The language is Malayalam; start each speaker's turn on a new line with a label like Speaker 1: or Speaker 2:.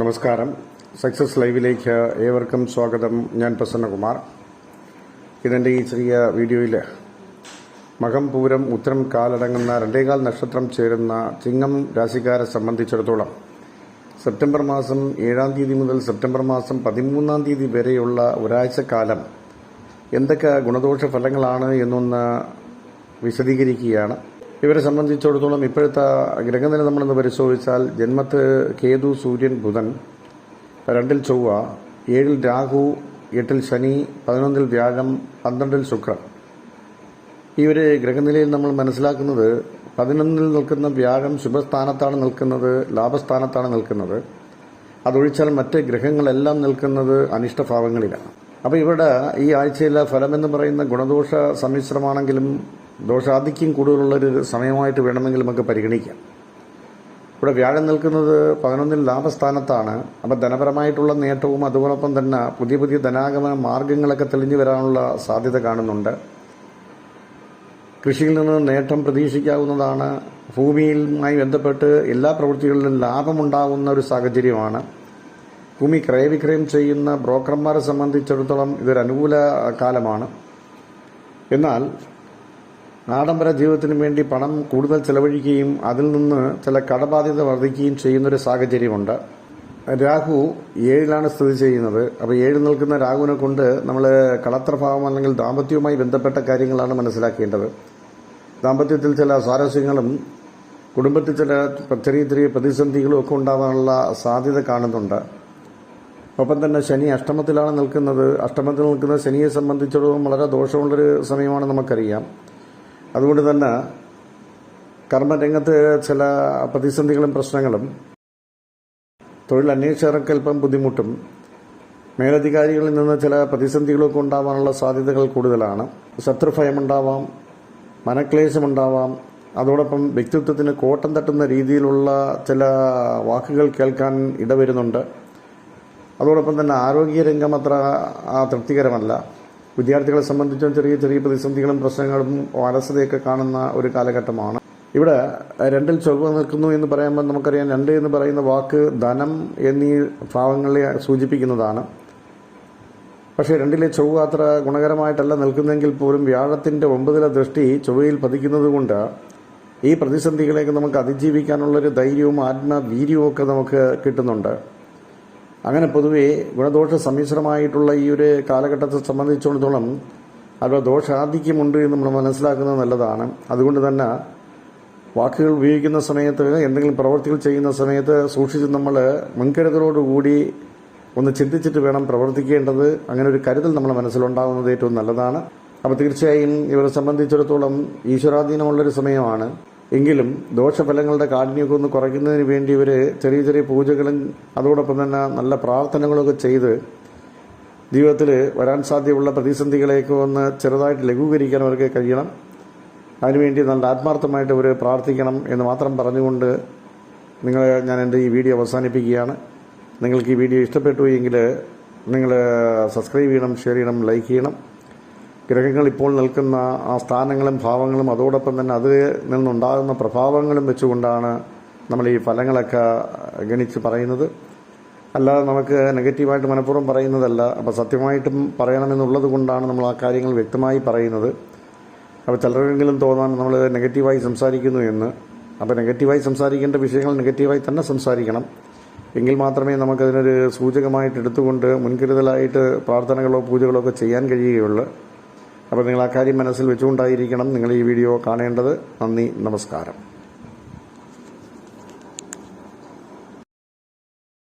Speaker 1: നമസ്കാരം. സക്സസ് ലൈവിലേക്ക് ഏവർക്കും സ്വാഗതം. ഞാൻ പ്രസന്നകുമാർ. ഇതെന്റെ ഈ ചെറിയ വീഡിയോയിൽ മകം പൂരം ഉത്തരം കാലടങ്ങുന്ന രണ്ടേകാൽ നക്ഷത്രം ചേരുന്ന ചിങ്ങം രാശിക്കാരെ സംബന്ധിച്ചിടത്തോളം സെപ്റ്റംബർ മാസം ഏഴാം തീയതി മുതൽ സെപ്റ്റംബർ മാസം പതിമൂന്നാം തീയതി വരെയുള്ള ഒരാഴ്ചക്കാലം എന്തൊക്കെ ഗുണദോഷ ഫലങ്ങളാണ് എന്നൊന്ന് വിശദീകരിക്കുകയാണ്. ഇവരെ സംബന്ധിച്ചിടത്തോളം ഇപ്പോഴത്തെ ഗ്രഹനില നമ്മളൊന്ന് പരിശോധിച്ചാൽ ജന്മത്ത് കേതു സൂര്യൻ ബുധൻ രണ്ടിൽ ചൊവ്വ ഏഴിൽ രാഹു എട്ടിൽ ശനി പതിനൊന്നിൽ വ്യാഴം പന്ത്രണ്ടിൽ ശുക്രൻ. ഈ ഒരു ഗ്രഹനിലയിൽ നമ്മൾ മനസ്സിലാക്കുന്നത് പതിനൊന്നിൽ നിൽക്കുന്ന വ്യാഴം ശുഭസ്ഥാനത്താണ് നിൽക്കുന്നത് ലാഭസ്ഥാനത്താണ് നിൽക്കുന്നത്. അതൊഴിച്ചാൽ മറ്റ് ഗ്രഹങ്ങളെല്ലാം നിൽക്കുന്നത് അനിഷ്ടഭാവങ്ങളിലാണ്. അപ്പോൾ ഇവിടെ ഈ ആഴ്ചയിലെ ഫലമെന്ന് പറയുന്ന ഗുണദോഷ സമ്മിശ്രമാണെങ്കിലും ദോഷാധിക്യം കൂടുതലുള്ളൊരു സമയമായിട്ട് വേണമെങ്കിൽ നമുക്ക് പരിഗണിക്കാം. ഇവിടെ വ്യാഴം നിൽക്കുന്നത് പതിനൊന്നിൽ ലാഭസ്ഥാനത്താണ്. അപ്പം ധനപരമായിട്ടുള്ള നേട്ടവും അതോടൊപ്പം തന്നെ പുതിയ പുതിയ ധനാഗമന മാർഗങ്ങളൊക്കെ തെളിഞ്ഞു വരാനുള്ള സാധ്യത കാണുന്നുണ്ട്. കൃഷിയിൽ നിന്ന് നേട്ടം പ്രതീക്ഷിക്കാവുന്നതാണ്. ഭൂമിയുമായി ബന്ധപ്പെട്ട് എല്ലാ പ്രവൃത്തികളിലും ലാഭമുണ്ടാകുന്ന ഒരു സാഹചര്യമാണ്. ഭൂമി ക്രയവിക്രയം ചെയ്യുന്ന ബ്രോക്കർമാരെ സംബന്ധിച്ചിടത്തോളം ഇതൊരു അനുകൂല കാലമാണ്. എന്നാൽ ആഡംബര ജീവിതത്തിന് വേണ്ടി പണം കൂടുതൽ ചെലവഴിക്കുകയും അതിൽ നിന്ന് ചില കടബാധ്യത വർദ്ധിക്കുകയും ചെയ്യുന്നൊരു സാഹചര്യമുണ്ട്. രാഹു ഏഴിലാണ് സ്ഥിതി ചെയ്യുന്നത്. അപ്പോൾ ഏഴ് നിൽക്കുന്ന രാഹുവിനെ കൊണ്ട് നമ്മൾ കളത്രഭാവം അല്ലെങ്കിൽ ദാമ്പത്യവുമായി ബന്ധപ്പെട്ട കാര്യങ്ങളാണ് മനസ്സിലാക്കേണ്ടത്. ദാമ്പത്യത്തിൽ ചില സ്വാരസ്യങ്ങളും കുടുംബത്തിൽ ചില ചെറിയ ചെറിയ പ്രതിസന്ധികളും ഒക്കെ ഉണ്ടാകാനുള്ള സാധ്യത കാണുന്നുണ്ട്. ഒപ്പം തന്നെ ശനി അഷ്ടമത്തിലാണ് നിൽക്കുന്നത്. അഷ്ടമത്തിൽ നിൽക്കുന്ന ശനിയെ സംബന്ധിച്ചിടത്തോളം വളരെ ദോഷമുള്ളൊരു സമയമാണ് നമുക്കറിയാം. അതുകൊണ്ട് തന്നെ കർമ്മരംഗത്ത് ചില പ്രതിസന്ധികളും പ്രശ്നങ്ങളും തൊഴിൽ അന്വേഷകർക്ക് അല്പം ബുദ്ധിമുട്ടും മേലധികാരികളിൽ നിന്ന് ചില പ്രതിസന്ധികളൊക്കെ ഉണ്ടാവാനുള്ള സാധ്യതകൾ കൂടുതലാണ്. ശത്രുഭയമുണ്ടാവാം മനക്ലേശമുണ്ടാവാം. അതോടൊപ്പം വ്യക്തിത്വത്തിന് കോട്ടം തട്ടുന്ന രീതിയിലുള്ള ചില വാക്കുകൾ കേൾക്കാൻ ഇടവരുന്നുണ്ട്. അതോടൊപ്പം തന്നെ ആരോഗ്യരംഗം അത്ര തൃപ്തികരമല്ല. വിദ്യാർത്ഥികളെ സംബന്ധിച്ചും ചെറിയ ചെറിയ പ്രതിസന്ധികളും പ്രശ്നങ്ങളും അലസതയൊക്കെ കാണുന്ന ഒരു കാലഘട്ടമാണ്. ഇവിടെ രണ്ടിൽ ചൊവ്വ നിൽക്കുന്നു എന്ന് പറയുമ്പോൾ നമുക്കറിയാം രണ്ട് എന്ന് പറയുന്ന വാക്ക് ധനം എന്നീ ഭാവങ്ങളെ സൂചിപ്പിക്കുന്നതാണ്. പക്ഷേ രണ്ടിലെ ചൊവ്വ അത്ര ഗുണകരമായിട്ടല്ല നിൽക്കുന്നെങ്കിൽ പോലും വ്യാഴത്തിന്റെ ഒമ്പതിലെ ദൃഷ്ടി ചൊവ്വയിൽ പതിക്കുന്നത് കൊണ്ട് ഈ പ്രതിസന്ധികളെയൊക്കെ നമുക്ക് അതിജീവിക്കാനുള്ളൊരു ധൈര്യവും ആത്മവീര്യവും ഒക്കെ നമുക്ക് കിട്ടുന്നുണ്ട്. അങ്ങനെ പൊതുവേ ഗുണദോഷ സമ്മിശ്രമായിട്ടുള്ള ഈ ഒരു കാലഘട്ടത്തെ സംബന്ധിച്ചിടത്തോളം അവരുടെ ദോഷാധിക്യമുണ്ട് എന്ന് നമ്മൾ മനസ്സിലാക്കുന്നത് നല്ലതാണ്. അതുകൊണ്ട് തന്നെ വാക്കുകൾ ഉപയോഗിക്കുന്ന സമയത്ത് എന്തെങ്കിലും പ്രവൃത്തികൾ ചെയ്യുന്ന സമയത്ത് സൂക്ഷിച്ച് നമ്മൾ മുൻകരുതലോടുകൂടി ഒന്ന് ചിന്തിച്ചിട്ട് വേണം പ്രവർത്തിക്കേണ്ടത്. അങ്ങനെ ഒരു കരുതൽ നമ്മുടെ മനസ്സിലുണ്ടാകുന്നത് ഏറ്റവും നല്ലതാണ്. അപ്പോൾ തീർച്ചയായും ഇവരെ സംബന്ധിച്ചിടത്തോളം ഈശ്വരാധീനമുള്ളൊരു സമയമാണ്. എങ്കിലും ദോഷഫലങ്ങളുടെ കാഠിന്യമൊക്കെ ഒന്ന് കുറയ്ക്കുന്നതിന് വേണ്ടി ഇവർ ചെറിയ ചെറിയ പൂജകളും അതോടൊപ്പം തന്നെ നല്ല പ്രാർത്ഥനകളൊക്കെ ചെയ്ത് ജീവിതത്തിൽ വരാൻ സാധ്യതയുള്ള പ്രതിസന്ധികളെയൊക്കെ ഒന്ന് ചെറുതായിട്ട് ലഘൂകരിക്കാൻ അവർക്ക് കഴിയണം. അതിനുവേണ്ടി നല്ല ആത്മാർത്ഥമായിട്ട് അവർ പ്രാർത്ഥിക്കണം എന്ന് മാത്രം പറഞ്ഞുകൊണ്ട് നിങ്ങൾ ഞാൻ എന്റെ ഈ വീഡിയോ അവസാനിപ്പിക്കുകയാണ്. നിങ്ങൾക്ക് ഈ വീഡിയോ ഇഷ്ടപ്പെട്ടു എങ്കിൽ നിങ്ങൾ സബ്സ്ക്രൈബ് ചെയ്യണം ഷെയർ ചെയ്യണം ലൈക്ക് ചെയ്യണം. ഗ്രഹങ്ങൾ ഇപ്പോൾ നിൽക്കുന്ന ആ സ്ഥാനങ്ങളും ഭാവങ്ങളും അതോടൊപ്പം തന്നെ അതിൽ നിന്നുണ്ടാകുന്ന പ്രഭാവങ്ങളും വെച്ചുകൊണ്ടാണ് നമ്മൾ ഈ ഫലങ്ങളൊക്കെ ഗണിച്ച് പറയുന്നത്. അല്ലാതെ നമുക്ക് നെഗറ്റീവായിട്ട് മനഃപൂർവം പറയുന്നതല്ല. അപ്പോൾ സത്യമായിട്ടും പറയണമെന്നുള്ളത് കൊണ്ടാണ് നമ്മൾ ആ കാര്യങ്ങൾ വ്യക്തമായി പറയുന്നത്. അപ്പോൾ ചിലരെങ്കിലും തോന്നാൻ നമ്മൾ നെഗറ്റീവായി സംസാരിക്കുന്നു എന്ന്. അപ്പോൾ നെഗറ്റീവായി സംസാരിക്കേണ്ട വിഷയങ്ങൾ നെഗറ്റീവായി തന്നെ സംസാരിക്കണം. എങ്കിൽ മാത്രമേ നമുക്കതിനൊരു സൂചകമായിട്ട് എടുത്തുകൊണ്ട് മുൻകരുതലായിട്ട് പ്രാർത്ഥനകളോ പൂജകളോ ഒക്കെ ചെയ്യാൻ കഴിയുകയുള്ളൂ. അപ്പോൾ നിങ്ങൾ ആ കാര്യം മനസ്സിൽ വെച്ചുകൊണ്ടായിരിക്കണം നിങ്ങൾ ഈ വീഡിയോ കാണേണ്ടത്. നന്ദി നമസ്കാരം.